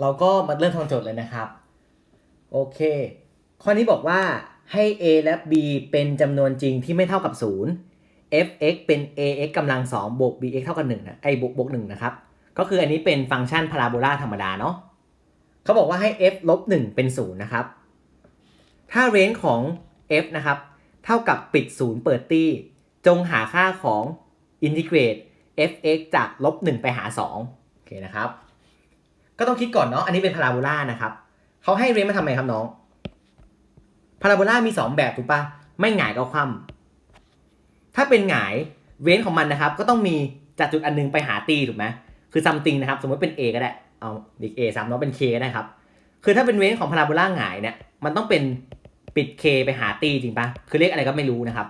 เราก็มาเริ่มทำโจทย์เลยนะครับ โอเค ข้อนี้บอกว่าให้ a และ b เป็นจำนวนจริงที่ไม่เท่ากับ 0 f(x) เป็น ax กำลัง 2 บวก bx เท่ากับ1นะไอ้บวกบวก1นะครับ ก็คืออันนี้เป็นฟังก์ชันพาราโบลาธรรมดาเนาะเขาบอกว่าให้ f ลบ1เป็น 0 นะครับ ถ้าเรนจ์ของ f นะครับ เท่ากับปิด 0 เปิดตี้ จงหาค่าของอินทิเกรต f(x) จากลบ1ไปหา2โอเคนะครับ ก็ต้องคิดก่อนเนาะ อันนี้เป็นพาราโบลานะครับเขาให้เรนจ์มาทำไมครับน้อง พาราโบลามี 2 แบบถูกปะไม่หงายก็คว่ำถ้าเป็นหงายเรนจ์ของมันนะครับ ก็ต้องมีจากจุดอันนึงไปหาตีถูกไหมคือซัมติงนะครับ สมมติเป็น A ก็ได้ เอาดิก A ซ้ำเนาะเป็น K ก็ได้ครับ คือถ้าเป็นเรนจ์ของพาราโบลาหงายเนี่ย มันต้องเป็นปิด K ไปหาตีจริงปะคือเลขอะไรก็ไม่รู้นะครับ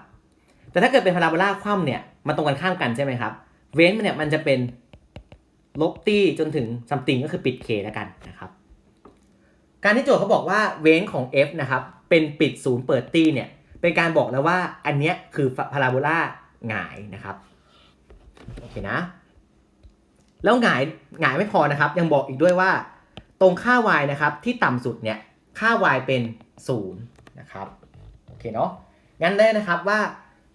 แต่ถ้าเกิดเป็นพาราโบลาคว่ำเนี่ย มันตรงกันข้ามกันใช่ไหมครับ เรนจ์มันเนี่ยมันจะเป็น ลบตี้จนถึงซัมติงก็คือปิด K แล้วกันนะครับ การที่โจทย์เขาบอกว่าเรนของ f นะครับ เป็นปิดศูนย์เปิดตี้เนี่ย เป็นการบอกแล้วว่าอันเนี้ยคือพาราโบลาหงายนะครับโอเคนะ แล้วหงายหงายไม่พอนะครับ ยังบอกอีกด้วยว่า ตรงค่า y นะครับ ที่ต่ำสุดเนี่ยค่า y เป็น0นะครับโอเคเนาะงั้นได้นะครับว่า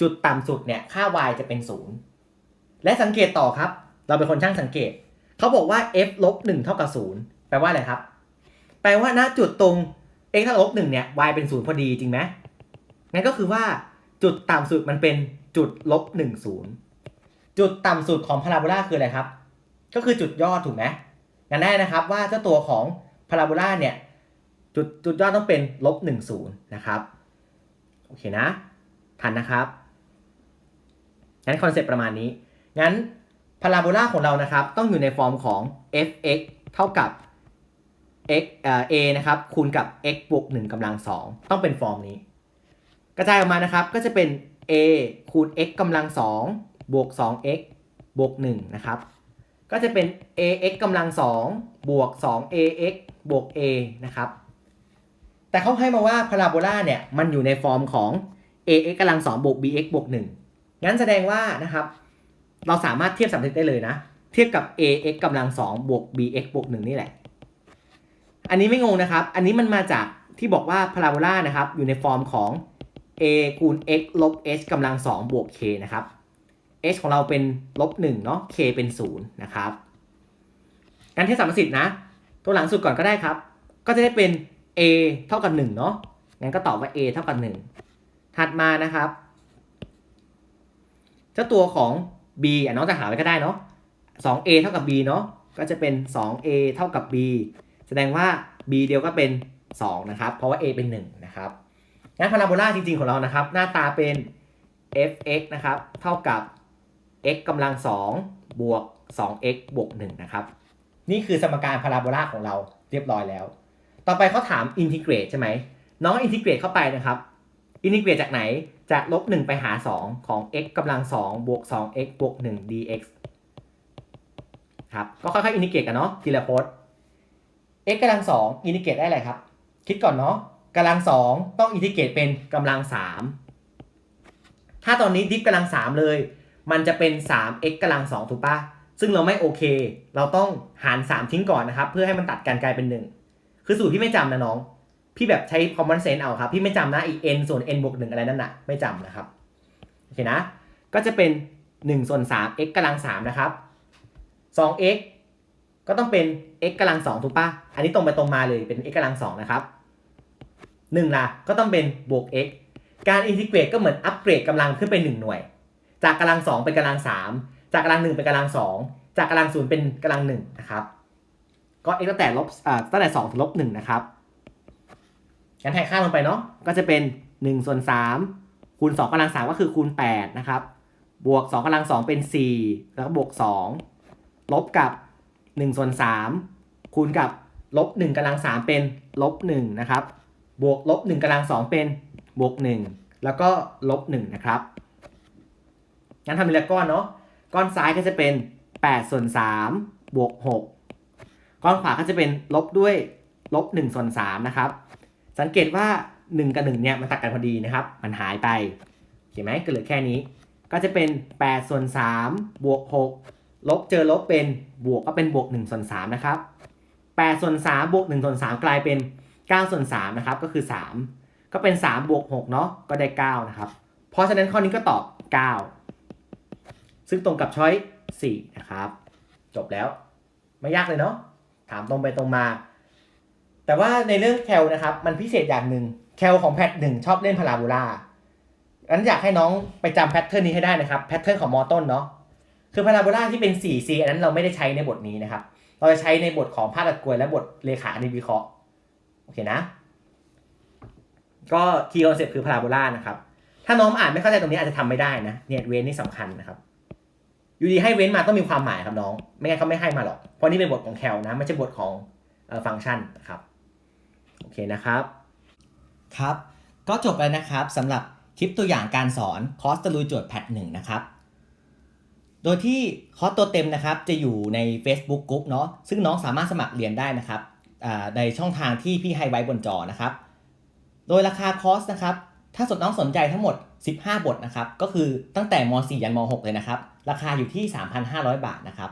จุดต่ำสุดเนี่ยค่า y จะเป็น 0 และสังเกตต่อครับ เราเป็นคนช่างสังเกต เขาบอกว่า f ลบ1เท่ากับ0แปลว่าอะไรครับ แปลว่าณจุดตรง x เท่ากับลบ1เนี่ย y เป็น0พอดีจริงไหมงั้นก็คือว่าจุดต่ำสุดมันเป็นจุดลบ1 0จุดต่ำสุดของพาราโบลาคืออะไรครับ ก็คือจุดยอดถูกไหมงั้นได้นะครับว่าเจ้าตัวของพาราโบลาเนี่ยจุดจุดยอดต้องเป็นลบ1 0นะครับโอเคนะ ทันนะครับ งั้นคอนเซ็ปต์ประมาณนี้ งั้น พาราโบลาของเรานะครับต้องอยู่ในฟอร์มของ f(x) เท่ากับ x เอ่อ a นะครับคูณกับ x บวก1กำลัง2ต้องเป็นฟอร์มนี้ กระจายออกมานะครับก็จะเป็น a คูณ x กำลัง2บวก 2x บวก1นะครับก็จะเป็น ax กำลัง2บวก 2ax บวก a นะครับแต่เขาให้มาว่าพาราโบลาเนี่ยมันอยู่ในฟอร์มของ ax กำลัง2บวก bx บวก1งั้นแสดงว่านะครับ เราสามารถเทียบสมมติได้เลยนะ เทียบกับ ax กำลัง2บวก bx บวก1นี่แหละ อันนี้ไม่งงนะครับ อันนี้มันมาจากที่บอกว่าพาราโบลานะครับ อยู่ในฟอร์มของ a คูณ x ลบ h กำลัง2บวก k นะครับ h ของเราเป็นลบ1เนาะ k เป็น0นะครับการเทียบสามสิทธิ์นะ ตัวหลังสุดก่อนก็ได้ครับ ก็จะได้เป็น a เท่ากับ1เนาะ งั้นก็ตอบว่า a เท่ากับ 1 ถัดมานะครับ เจ้าตัวของ b อะน้องจะหาไว้ก็ได้เนาะ 2a เท่ากับ b เนาะ ก็จะเป็น 2a เท่ากับ b แสดงว่า b เดียวก็เป็น 2 นะครับ เพราะว่า a เป็น 1 นะครับ งั้นพาราโบลาจริงๆของเรานะครับ หน้าตาเป็น f(x) นะครับ เท่ากับ x กำลัง 2 บวก 2x บวก 1 นะครับ นี่คือสมการพาราโบลาของเราเรียบร้อยแล้ว ต่อไปเขาถามอินทิเกรตใช่ไหม น้องอินทิเกรตเข้าไปนะครับ อินทิเกรตจากไหน จากลบ1ไปหา 2 ของ x กำลัง2บวก 2x บวก 1 dx ครับ ก็ค่อยๆอินทิเกรตกันเนาะทีละโพส x กำลัง2อินทิเกรตได้อะไรครับ คิดก่อนเนาะกำลัง 2 ต้องอินทิเกรตเป็นกำลัง 3 ถ้าตอนนี้ดิฟกำลัง 3 เลย มันจะเป็น 3x กำลัง 2 ถูกปะซึ่งเราไม่โอเค เราต้องหาร 3 ทิ้งก่อนนะครับ เพื่อให้มันตัดกันกลายเป็น 1 คือสูตรพี่ไม่จำนะน้อง พี่แบบใช้ common sense เอาครับ พี่ไม่จำนะอีก n ส่วน n บวก1อะไรนั่นน่ะไม่จำนะครับ โอเคนะ ก็จะเป็น1ส่วน3 x กำลัง3นะครับ 2x ก็ต้องเป็น x กำลัง2ถูกปะอันนี้ตรงไปตรงมาเลยเป็น x กำลัง2นะครับ1ล่ะก็ต้องเป็นบวก x การอินทิเกรตก็เหมือนอัปเกรดกำลังขึ้นไป 1 หน่วย จากกำลัง 2 เป็นกำลัง 3 จากกำลัง 1 เป็นกำลัง 2 จากกำลัง 0 เป็นกำลัง1นะครับ ก็ x ตั้งแต่ลบอ่าตั้งแต่2ถึงลบ1นะครับ งั้นแทนค่าลงไปเนาะก็จะเป็น1ส่วน3คูณ2กำลัง3ก็คือคูณ8นะครับบวก2กำลัง2เป็น 4 แล้วก็บวก 2 ลบกับ1ส่วน3คูณกับลบ1กำลัง3เป็นลบ1นะครับบวกลบ1กำลัง2เป็นบวก 1 แล้วก็ลบ1นะครับงั้นทำเป็นละก้อนเนาะก้อนซ้ายก็จะเป็น8ส่วน3บวก6ก้อนขวาก็จะเป็นลบด้วยลบ1ส่วน3นะครับ สังเกตว่า 1 กับ1เนี่ยมันตัดกันพอดีนะครับ มันหายไปเห็นไหมก็เหลือแค่นี้ ก็จะเป็น8ส่วน3บวก6ลบเจอลบเป็นบวกก็เป็นบวก1ส่วน3นะครับ8ส่วน3บวก1ส่วน3กลายเป็น9ส่วน3นะครับก็คือ 3 ก็เป็น3บวก6เนาะก็ได้ 9 นะครับ เพราะฉะนั้นข้อนี้ก็ตอบ 9 ซึ่งตรงกับช้อย4นะครับ จบแล้วไม่ยากเลยเนาะถามตรงไปตรงมา แต่ว่าในเรื่องแคลนะครับ มันพิเศษอย่างหนึ่งแคลของแพทหนึ่งชอบเล่นพาราโบลาอันอยากให้น้องไปจำแพทเทิร์นนี้ให้ได้นะครับแพทเทิร์นของมอต้นเนาะคือพาราโบลาที่เป็น 4C อันนั้นเราไม่ได้ใช้ในบทนี้นะครับ เราจะใช้ในบทของภาคตะกวยและบทเลขาคณิตวิเคราะห์โอเคนะ ก็คีย์คอนเซ็ปต์คือพาราโบลานะครับ ถ้าน้องอ่านไม่เข้าใจตรงนี้อาจจะทำไม่ได้นะเนี่ยเว้นนี่สำคัญนะครับอยู่ดีให้เว้นมาต้องมีความหมายครับน้อง ไม่งั้นเขาไม่ให้มาหรอกเพราะนี่เป็นบทของแคลนะไม่ใช่บทของเอ่อฟังก์ชันนะครับ เคนะครับ ครับ ก็จบแล้วนะครับสำหรับคลิปตัวอย่างการสอนคอร์สตะลุยโจทย์แพทหนึ่งนะครับโดยที่คอร์สตัวเต็มนะครับจะอยู่ใน Facebook Group เนาะซึ่งน้องสามารถสมัครเรียนได้นะครับในช่องทางที่พี่ให้ไว้บนจอนะครับ โดยราคาคอร์สนะครับ ถ้าสนน้องสนใจทั้งหมด 15 บทนะครับ ก็คือตั้งแต่ม .4 ยันม .6 เลยนะครับ ราคาอยู่ที่ 3,500 บาทนะครับ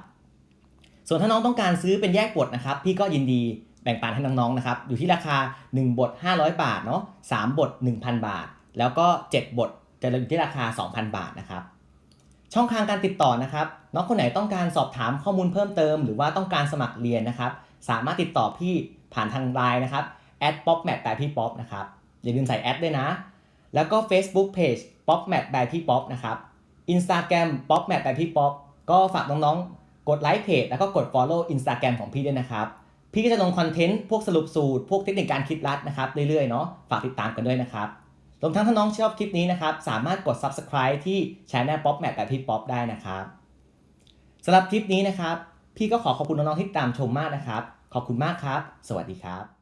ส่วนถ้าน้องต้องการซื้อเป็นแยกบทนะครับ พี่ก็ยินดี แบ่งปันให้น้องๆนะครับอยู่ที่ราคา 1 บท 500 บาทเนาะ3บท 1,000 บาท แล้วก็ 7 บทจะอยู่ที่ราคา 2,000 บาทนะครับช่องทางการติดต่อนะครับน้องคนไหนต้องการสอบถามข้อมูลเพิ่มเติม หรือว่าต้องการสมัครเรียนนะครับ สามารถติดต่อพี่ผ่านทางไลน์นะครับ @popmat แต่พี่ป๊อปนะครับอย่าลืมใส่แอดด้วยนะ แล้วก็ Facebook Page popmat แบบพี่ป๊อปนะครับ Instagram popmat แบบพี่ป๊อปก็ฝากน้องๆ กดไลค์เพจแล้วก็กด Follow Instagram ของพี่ด้วยนะครับ พี่ก็จะลงคอนเทนต์พวกสรุปสูตร พวกเทคนิคการคิดรัดนะครับเรื่อยๆเนาะฝากติดตามกันด้วยนะครับรวมทั้งถ้าน้องชอบคลิปนี้นะครับ สามารถกด Subscribe ที่ช anel pop map แบบพี่ป๊อปได้นะครับสำหรับคลิปนี้นะครับ พี่ก็ขอขอบคุณน้องๆที่ตามชมมากนะครับ ขอบคุณมากครับ สวัสดีครับ